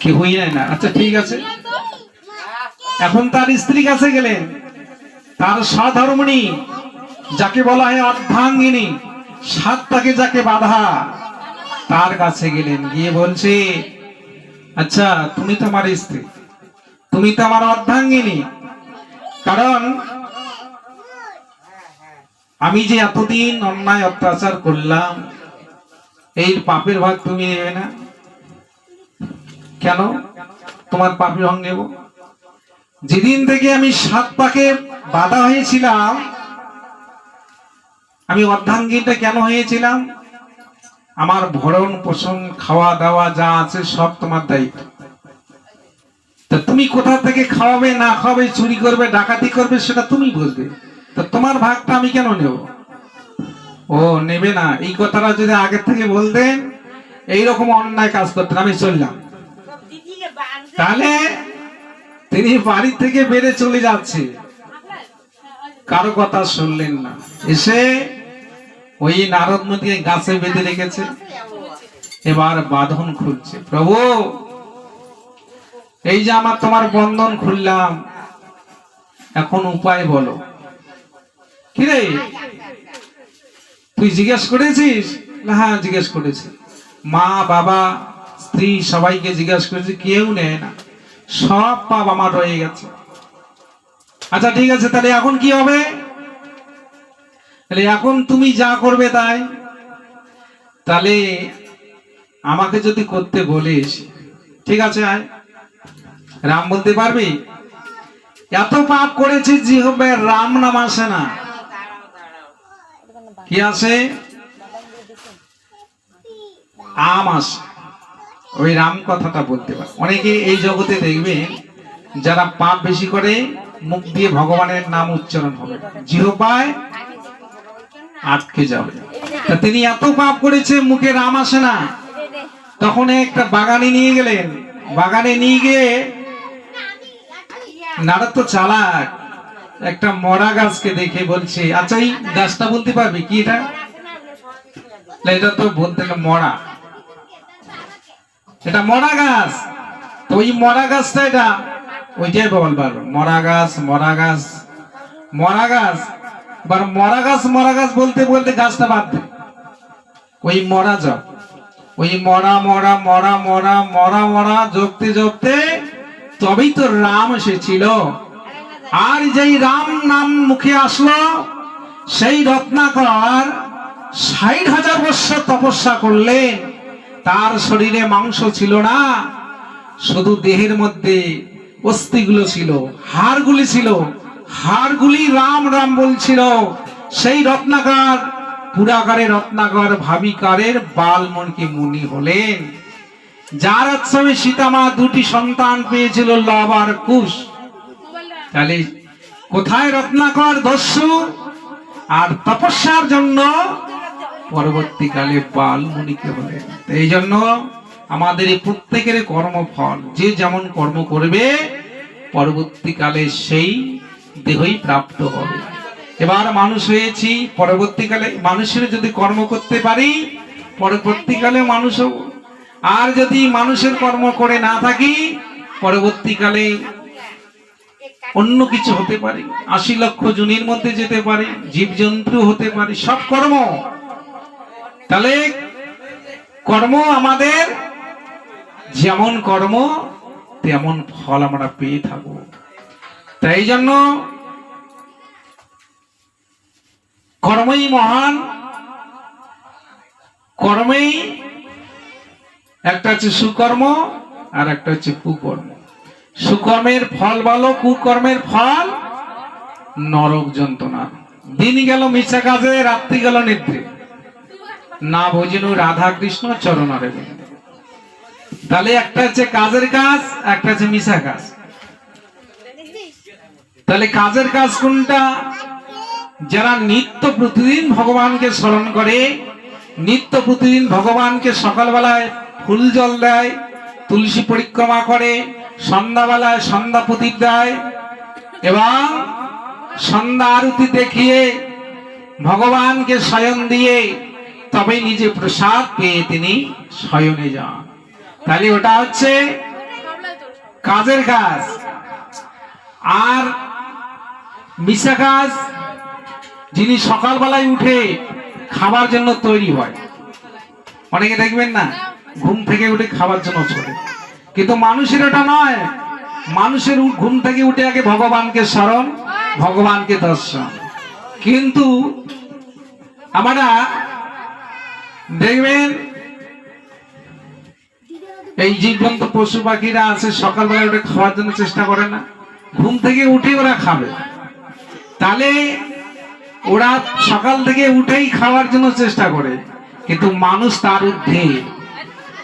কি হই না? আচ্ছা ঠিক আছে। এখন তার স্ত্রী কাছে গেলেন তার সাধর্মণী যাকে বলা হয় অর্ধাঙ্গিনী সাত তাকে যাকে বাধা, তার কাছে গেলেন। গিয়ে বলছে আচ্ছা তুমি তো আমার স্ত্রী, তুমি তো আমার অর্ধাঙ্গিনী কারণ আমি যে এতদিন অন্যায় অত্যাচার করলাম এই পাপের ভাগ তুমি নেবে না? কেন? তোমার পাপের ভাগ নেব। যেদিন থেকে আমি সাত পাকে বাধা হয়েছিলাম, আমি অর্ধাঙ্গিনটা কেন হয়েছিলাম? আমার ভরণ পোষণ খাওয়া দাওয়া যা আছে সব তোমার দায়িত্ব। তা তুমি কোথা থেকে খাওয়াবে, না খাওয়াবে, চুরি করবে, ডাকাতি করবে, সেটা তুমি বুঝবে। তা তোমার ভাগটা আমি কেন নেব? ও, নেবে না। এই কথাটা যদি আগে থেকে বলতেন, এইরকম অন্যায় কাজ করতেন। আমি চললাম। তাহলে তিনি বাড়ি থেকে বেড়ে চলে যাচ্ছে। কারও কথা শুনলেন না। এসে ওই নারদ নদী গাছে বেঁধে রেখেছে। এবার বাঁধন খুলছে। প্রভু এই যে আমার তোমার বন্ধন খুললাম এখন উপায় বলো। কিরে তুই জিজ্ঞেস করেছিস? না, হ্যাঁ জিজ্ঞেস করেছি। মা বাবা স্ত্রী সবাইকে জিজ্ঞেস করেছি, কেউ নেয় না। সব পাপ আমার রয়ে গেছে। আচ্ছা ঠিক আছে, তাহলে এখন কি হবে? তাহলে এখন তুমি যা করবে তাই। তাহলে আমাকে যদি করতে বলিস, ঠিক আছে রাম বলতে পারবি? এত পাপ করেছি যে হবে রাম নাম আসে না। কি আসে? আম আসে। ওই রাম কথাটা বলতে পারে। অনেকে এই জগতে দেখবেন যারা পাপ বেশি করে, মুখ দিয়ে ভগবানের নাম উচ্চারণ হবে। জিহ্বায় আটকে যাবে। তা তিনি এত পাপ করেছে, মুখে রাম আসে না। তখন একটা বাগানে নিয়ে গেলেন। বাগানে নিয়ে গিয়ে নারদ তো চালাক। একটা মরা গাছকে দেখে বলছে আচ্ছা এই গাছটা বলতে পারবি? কি এটা? এটা তো বলতে মরা। এটা মরা গাছ। তো ওই মরা গাছটা এটা ওইটাই বলবার মরা গাছ মরা গাছ মরা গাছ। এবার মরা গাছ মরা গাছ বলতে বলতে গাছটা বাদ ওই মরা জপ। ওই মরা মরা মরা মরা মরা মরা, জপতে জপতে তবেই তো রাম এসেছিল। আর যেই রাম নাম মুখে আসলো, সেই রত্নাকর ষাট হাজার বছর তপস্যা করলেন। তার শরীরে মাংস ছিল না, শুধু দেহের মধ্যে অস্থিগুলো ছিল, হাড়গুলি ছিল, হাড়গুলি রাম রাম বলছিল। সেই রত্নাকার, পুরাকারে রত্নাকর ভাবিকারের বালমনকে মুনি হলেন। যার উৎসবে সীতামা দুটি সন্তান পেয়েছিল লব আর কুশ। তাহলে কোথায় রত্নাকর দস্যু? আর তপস্যার জন্য পরবর্তীকালে বাল মুনিকে হলেন এই জন্য আমাদের এই প্রত্যেকের কর্মফল, যে যেমন কর্ম করবে, পরবর্তীকালে সেই দেহই প্রাপ্ত হবে এবার মানুষ হয়েছি, পরবর্তীকালে মানুষের যদি কর্ম করতে পারি, পরবর্তীকালে মানুষ। আর যদি মানুষের কর্ম করে না থাকি, পরবর্তীকালে অন্য কিছু হতে পারে আশি লক্ষ জনের মধ্যে যেতে পারে, জীবজন্তু হতে পারে, সব কর্ম তাহলে কর্ম আমাদের, যেমন কর্ম, তেমন ফল আমরা পেয়ে থাকব। তাই জন্য কর্মই মহান, কর্মেই একটা হচ্ছে সুকর্ম আর একটা হচ্ছে কুকর্ম। সুকর্মের ফল ভালো, কুকর্মের ফল নরক যন্ত্রণা। দিন গেল মিছা কাজে, রাত্রি গেল নিদ্রে। না ভোজনু রাধা কৃষ্ণ বন্দে। তাহলে একটা হচ্ছে কাজের কাজ, একটা হচ্ছে মিশা কাজ তাহলে কাজের কাজ কোনটা যারা নিত্য প্রতিদিন ভগবানকে স্মরণ করে, নিত্য প্রতিদিন ভগবানকে সকালবেলায় ফুল জল দেয়, তুলসী পরিক্রমা করে, সন্ধ্যাবেলায় সন্ধ্যা প্রদীপ দেয়, এবং সন্ধ্যা আরতি দেখিয়ে ভগবানকে শয়ন দিয়ে তবে নিজে প্রসাদ পেয়ে তিনি শয়নে যান। তাহলে ওটা হচ্ছে কাজের কাজ। আর মিশা কাজ, যিনি সকালবেলায় উঠে খাবার জন্য তৈরি হয়। অনেকে দেখবেন না, ঘুম থেকে উঠে খাবার জন্য ছোটে। কিন্তু মানুষের ওটা নয়, মানুষের ঘুম থেকে উঠে আগে ভগবানকে স্মরণ, ভগবানকে দর্শন। কিন্তু আমরা দেখবেন, এই জীবজন্তু পশু পাখিরা আছে, সকালবেলা উঠে খাওয়ার জন্য চেষ্টা করে না। ঘুম থেকে উঠে ওরা খাবে। তাহলে ওরা সকাল থেকে উঠেই খাওয়ার জন্য চেষ্টা করে। কিন্তু মানুষ তার ঊর্ধ্বে।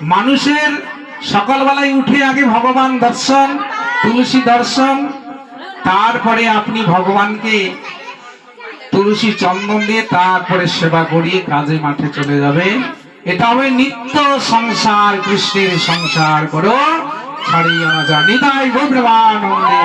মানুষের সকালবেলায় উঠে আগে ভগবান দর্শন, তুলসী দর্শন, তারপরে আপনি ভগবানকে তুলসী চন্দন দিয়ে তারপরে সেবা করিয়ে কাজে মাঠে চলে যাবে। এটা হবে নিত্য সংসার, কৃষ্ণের সংসার করো। ছাড়িয়ে না যা নিতাই ভগবানন্দে